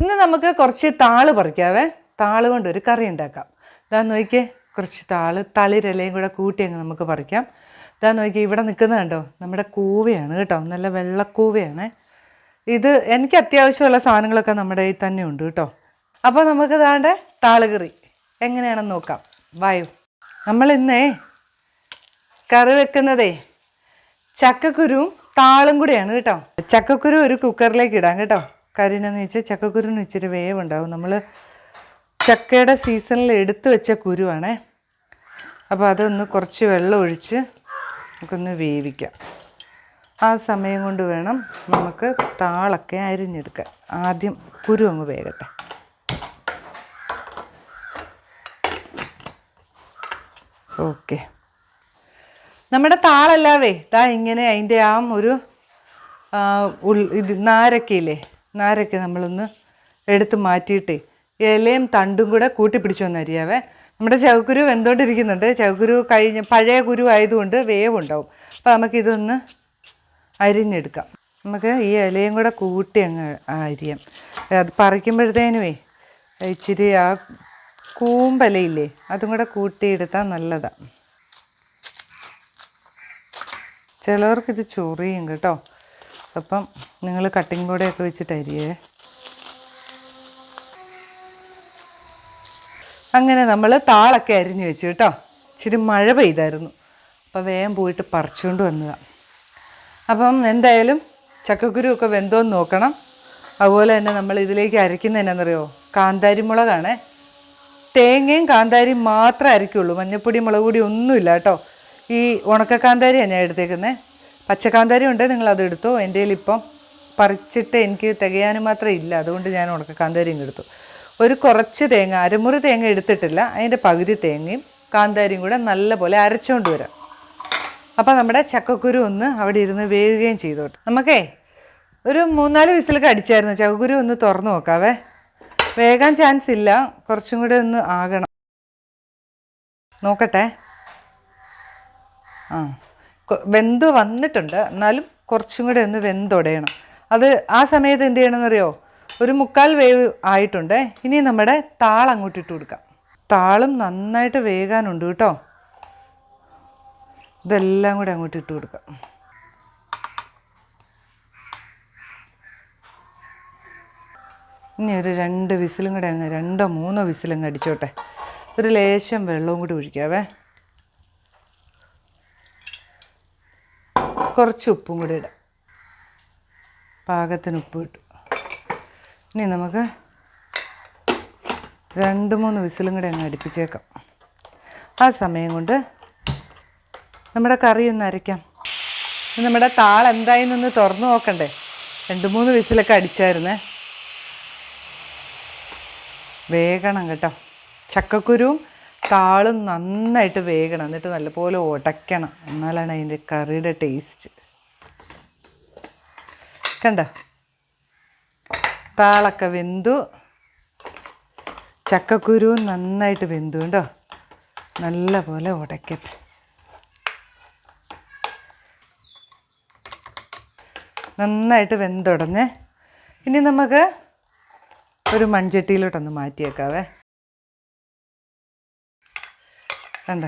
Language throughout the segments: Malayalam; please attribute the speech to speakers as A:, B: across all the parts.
A: ഇന്ന് നമുക്ക് കുറച്ച് താൾ പറിക്കാവേ. താൾ കൊണ്ട് ഒരു കറി ഉണ്ടാക്കാം. ഇതാ നോക്കിയേ കുറച്ച് താൾ തളിരലയും കൂടെ കൂട്ടി അങ്ങ് നമുക്ക് പറിക്കാം. ഇതാ നോക്കി ഇവിടെ നിൽക്കുന്നത് കണ്ടോ? നമ്മുടെ കൂവയാണ് കേട്ടോ നല്ല വെള്ളക്കൂവയാണ്. ഇത് എനിക്ക് അത്യാവശ്യമുള്ള സാധനങ്ങളൊക്കെ നമ്മുടെ ഈ തന്നെ ഉണ്ട് കേട്ടോ. അപ്പോൾ നമുക്ക് ഇതാണ്ട് താളുകറി എങ്ങനെയാണെന്ന് നോക്കാം. വായു. നമ്മൾ ഇന്നേ കറി വെക്കുന്നതേ ചക്കക്കുരുവും താളും കൂടിയാണ് കേട്ടോ. ചക്കക്കുരു ഒരു കുക്കറിലേക്ക് ഇടാം കേട്ടോ. കരിനെന്ന് വെച്ചാൽ ചക്കക്കുരുന്ന് ഇച്ചിരി വേവുണ്ടാവും. നമ്മൾ ചക്കയുടെ സീസണിൽ എടുത്തു വെച്ച കുരുവാണേ. അപ്പോൾ അതൊന്ന് കുറച്ച് വെള്ളം ഒഴിച്ച് നമുക്കൊന്ന് വേവിക്കാം. ആ സമയം കൊണ്ട് വേണം നമുക്ക് താളൊക്കെ അരിഞ്ഞെടുക്കാൻ. ആദ്യം കുരു അങ്ങ് വേകട്ടെ. ഓക്കെ. നമ്മുടെ താളല്ലാവേ താ ഇങ്ങനെ അതിന്റെ ആ ഒരു ഉൾ ഇത് നാരക്കയില്ലേ? നാരക്ക നമ്മളൊന്ന് എടുത്ത് മാറ്റിയിട്ട്. ഇലയും തണ്ടും കൂടെ കൂട്ടി പിടിച്ചൊന്ന് അരിയാവേ. നമ്മുടെ ചവക്കുരു വെന്തോണ്ടിരിക്കുന്നുണ്ട്. ചവക്കുരു കഴിഞ്ഞ പഴയ കുരു ആയതുകൊണ്ട് വേവുണ്ടാവും. അപ്പോൾ നമുക്കിതൊന്ന് അരിഞ്ഞെടുക്കാം. നമുക്ക് ഈ ഇലയും കൂടെ കൂട്ടി അങ്ങ് അരിയാം. അത് പറിക്കുമ്പോഴത്തേനുവേ ഇച്ചിരി ആ കൂമ്പലയില്ലേ അതും കൂടെ കൂട്ടിയെടുത്താൽ നല്ലതാണ് ചിലവർക്കിത് ചൊറിയും കേട്ടോ. അപ്പം നിങ്ങൾ കട്ടിംഗ് ബോർഡൊക്കെ വെച്ചിട്ട് അരിയേ അങ്ങനെ നമ്മൾ താളൊക്കെ അരിഞ്ഞു വെച്ചു കേട്ടോ. ഇച്ചിരി മഴ പെയ്തായിരുന്നു. അപ്പോൾ വേഗം പോയിട്ട് പറിച്ചുകൊണ്ട് വന്നതാണ് അപ്പം എന്തായാലും ചക്കക്കുരു ഒക്കെ വെന്തോന്ന് നോക്കണം. അതുപോലെ തന്നെ നമ്മൾ ഇതിലേക്ക് അരയ്ക്കുന്നത് എന്നാണെന്നറിയോ കാന്താരി മുളകാണേ. തേങ്ങയും കാന്താരിയും മാത്രമേ അരയ്ക്കുള്ളൂ. മഞ്ഞപ്പൊടി മുളക് പൊടി ഒന്നുമില്ല കേട്ടോ. ഈ ഉണക്ക കാന്താരിയാണ് ഞാൻ എടുത്തേക്കുന്നത് പച്ചക്കാന്താരി ഉണ്ട് നിങ്ങൾ അത് എടുത്തു? എന്റെ കയ്യിൽ ഇപ്പം പറിച്ചിട്ട് എനിക്ക് തികയാനും മാത്രം ഇല്ല. അതുകൊണ്ട് ഞാൻ ഉണക്ക കാന്താരിയും എടുത്തു. ഒരു കുറച്ച് തേങ്ങ അരമുറി തേങ്ങ എടുത്തിട്ടില്ല. അതിന്റെ പകുതി തേങ്ങയും കാന്താരിയും കൂടെ നല്ലപോലെ അരച്ചുകൊണ്ട് വരാം. അപ്പോൾ നമ്മുടെ ചക്കക്കുരു ഒന്ന് അവിടെ ഇരുന്ന് വേകുകയും ചെയ്തോട്ടെ നമുക്കേ ഒരു മൂന്നാൽ വിസിലൊക്കെ അടിച്ചായിരുന്നു. ചക്കക്കുരു ഒന്ന് തുറന്നു നോക്കാവേ. വേകാൻ ചാൻസ് ഇല്ല. കുറച്ചും കൂടെ ഒന്ന് ആകണം. നോക്കട്ടെ. ആ. വെന്ത് വന്നിട്ടുണ്ട്. എന്നാലും കുറച്ചും കൂടെ ഒന്ന് വെന്തൊടയണം. അത് ആ സമയത്ത് എന്ത് ചെയ്യണമെന്നറിയോ? ഒരു മുക്കാൽ വേവ് ആയിട്ടുണ്ട്. ഇനി നമ്മുടെ താൾ അങ്ങോട്ട് ഇട്ട് കൊടുക്കാം. താളും നന്നായിട്ട് വേകാനുണ്ട് കേട്ടോ. ഇതെല്ലാം കൂടെ അങ്ങോട്ട് ഇട്ട് കൊടുക്കാം. ഇനി ഒരു രണ്ട് വിസിലും കൂടെ അങ്ങ് രണ്ടോ മൂന്നോ വിസിലങ്ങ് അടിച്ചോട്ടെ. ഒരു ലേശം വെള്ളവും കൂടി ഒഴിക്കാവേ. കുറച്ച് ഉപ്പും കൂടി ഇടാം. പാകത്തിന് ഉപ്പ് കിട്ടും ഇനി നമുക്ക് രണ്ട് മൂന്ന് വിസിലും കൂടെ അങ്ങ് അടുപ്പിച്ചേക്കാം. ആ സമയം കൊണ്ട് നമ്മുടെ കറി ഒന്ന് അരയ്ക്കാം. നമ്മുടെ താൾ നിന്ന് തുറന്നു നോക്കണ്ടേ. രണ്ട് മൂന്ന് വിസിലൊക്കെ അടിച്ചായിരുന്നേ. വേഗണം കേട്ടോ. ചക്കക്കുരുവും താളും നന്നായിട്ട് വേകണം. എന്നിട്ട് നല്ലപോലെ ഉടയ്ക്കണം. എന്നാലാണ് അതിന്റെ കറിയുടെ ടേസ്റ്റ് കണ്ട? താളൊക്കെ വെന്തു. ചക്കക്കുരുവും നന്നായിട്ട് വെന്തു കേട്ടോ നല്ല പോലെ ഉടയ്ക്കട്ടെ. നന്നായിട്ട് വെന്തുടഞ്ഞേ ഇനി നമുക്ക് ഒരു മൺചട്ടിയിലോട്ടൊന്ന് മാറ്റിയേക്കാവേ. കണ്ട?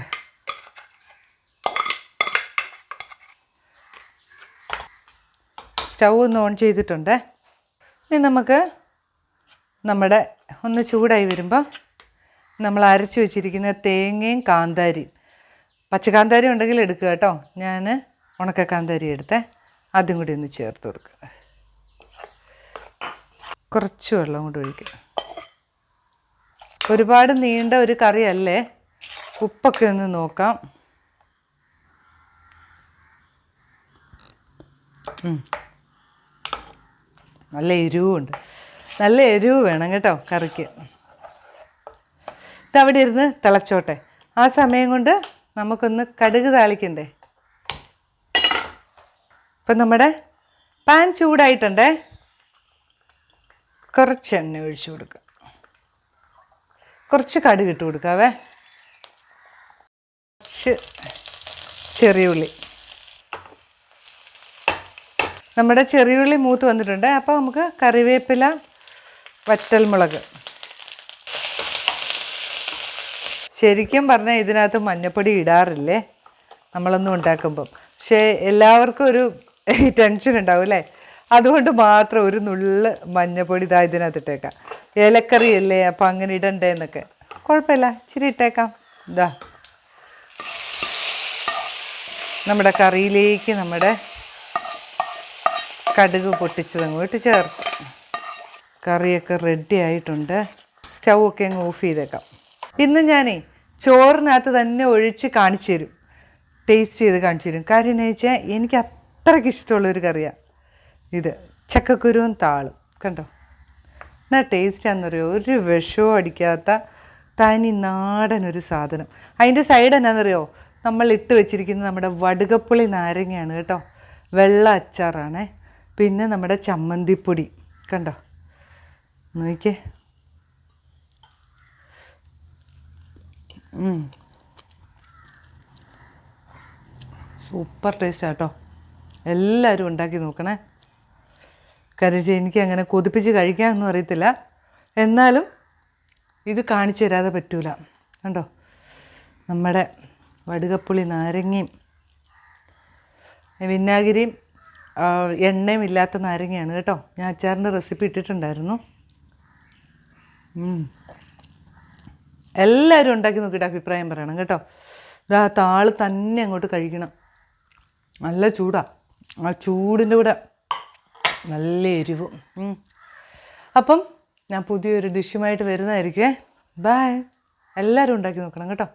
A: സ്റ്റൗ ഒന്ന് ഓൺ ചെയ്തിട്ടുണ്ട്. ഇനി നമുക്ക് നമ്മുടെ ഒന്ന് ചൂടായി വരുമ്പോൾ നമ്മൾ അരച്ച് വെച്ചിരിക്കുന്ന തേങ്ങയും കാന്താരിയും. പച്ചക്കാന്താരി ഉണ്ടെങ്കിൽ എടുക്കുക കേട്ടോ. ഞാൻ ഉണക്ക കാന്താരി എടുത്തേ. അതും കൂടി ഒന്ന് ചേർത്ത് കൊടുക്കുക. കുറച്ച് വെള്ളം കൂടി ഒഴിക്കുക. ഒരുപാട് നീണ്ട ഒരു കറിയല്ലേ? ഉപ്പൊക്കെ ഒന്ന് നോക്കാം. നല്ല എരിവുണ്ട്. നല്ല എരിവ് വേണം കേട്ടോ കറിക്ക്. ഇതവിടെ ഇരുന്ന് തിളച്ചോട്ടെ. ആ സമയം കൊണ്ട് നമുക്കൊന്ന് കടുക് താളിക്കണ്ടേ? ഇപ്പം നമ്മുടെ പാൻ ചൂടായിട്ടുണ്ടേ. കുറച്ച് എണ്ണ ഒഴിച്ചു കൊടുക്കുക കുറച്ച് കടുക് ഇട്ട് കൊടുക്കാവേ. കുറച്ച് ചെറിയ ഉള്ളി. നമ്മുടെ ചെറിയുള്ളി മൂത്ത് വന്നിട്ടുണ്ട്. അപ്പോൾ നമുക്ക് കറിവേപ്പില വറ്റൽമുളക് ശരിക്കും പറഞ്ഞാൽ ഇതിനകത്ത് മഞ്ഞപ്പൊടി ഇടാറില്ലേ? നമ്മളൊന്നും ഉണ്ടാക്കുമ്പം. പക്ഷേ എല്ലാവർക്കും ഒരു ടെൻഷൻ ഉണ്ടാവും അല്ലേ? അതുകൊണ്ട് മാത്രം ഒരു നുള്ള് മഞ്ഞപ്പൊടി ഇതാ ഇതിനകത്ത് ഇട്ടേക്കാം. ഏലക്കറിയല്ലേ? അപ്പം അങ്ങനെ ഇടണ്ടേ എന്നൊക്കെ. കുഴപ്പമില്ല. ഇച്ചിരി ഇട്ടേക്കാം. ഇതാ നമ്മുടെ കറിയിലേക്ക് നമ്മുടെ കടുക് പൊട്ടിച്ചത് അങ്ങോട്ട് ചേർത്ത് കറിയൊക്കെ റെഡി ആയിട്ടുണ്ട്. സ്റ്റൗ ഒക്കെ അങ്ങ് ഓഫ് ചെയ്തേക്കാം. ഇന്ന് ഞാനേ ചോറിനകത്ത് തന്നെ ഒഴിച്ച് കാണിച്ചു തരും. ടേസ്റ്റ് ചെയ്ത് കാണിച്ചു തരും. കാര്യം എന്ന് വെച്ചാൽ എനിക്ക് അത്രയ്ക്ക് ഇഷ്ടമുള്ളൊരു കറിയാണ് ഇത് ചക്കക്കുരുവും താളും. കണ്ടോ? എന്നാ ടേസ്റ്റ് ആണെന്നറിയോ? ഒരു വിഷവും അടിക്കാത്ത തനി നാടൻ ഒരു സാധനം. അതിന്റെ സൈഡ് എന്നാണെന്നറിയോ നമ്മൾ ഇട്ട് വെച്ചിരിക്കുന്ന നമ്മുടെ വടുകപ്പുളി നാരങ്ങയാണ് കേട്ടോ. വെള്ള അച്ചാറാണ്. പിന്നെ നമ്മുടെ ചമ്മന്തിപ്പൊടി. കണ്ടോ? നോക്കിയേ. സൂപ്പർ ടേസ്റ്റ് കേട്ടോ. എല്ലാവരും ഉണ്ടാക്കി നോക്കണേ. വെച്ചാൽ എനിക്ക് അങ്ങനെ കൊതിപ്പിച്ച് കഴിക്കാനൊന്നും അറിയത്തില്ല. എന്നാലും ഇത് കാണിച്ചു തരാതെ പറ്റൂല. കണ്ടോ? നമ്മുടെ വടുകപ്പുളി നാരങ്ങയും വിന്നാഗിരിയും എണ്ണയും ഇല്ലാത്ത നാരങ്ങയാണ് കേട്ടോ. ഞാൻ അച്ചാറിന്റെ റെസിപ്പി ഇട്ടിട്ടുണ്ടായിരുന്നു. എല്ലാവരും ഉണ്ടാക്കി നോക്കിയിട്ട് അഭിപ്രായം പറയണം കേട്ടോ. ഇതാ താൾ തന്നെ അങ്ങോട്ട് കഴിക്കണം. നല്ല ചൂടാ. ആ ചൂടിന്റെ കൂടെ നല്ല എരിവും. അപ്പം ഞാൻ പുതിയൊരു ഡിഷുമായിട്ട് വരുന്നതായിരിക്കുമേ ബായ് എല്ലാവരും ഉണ്ടാക്കി നോക്കണം കേട്ടോ.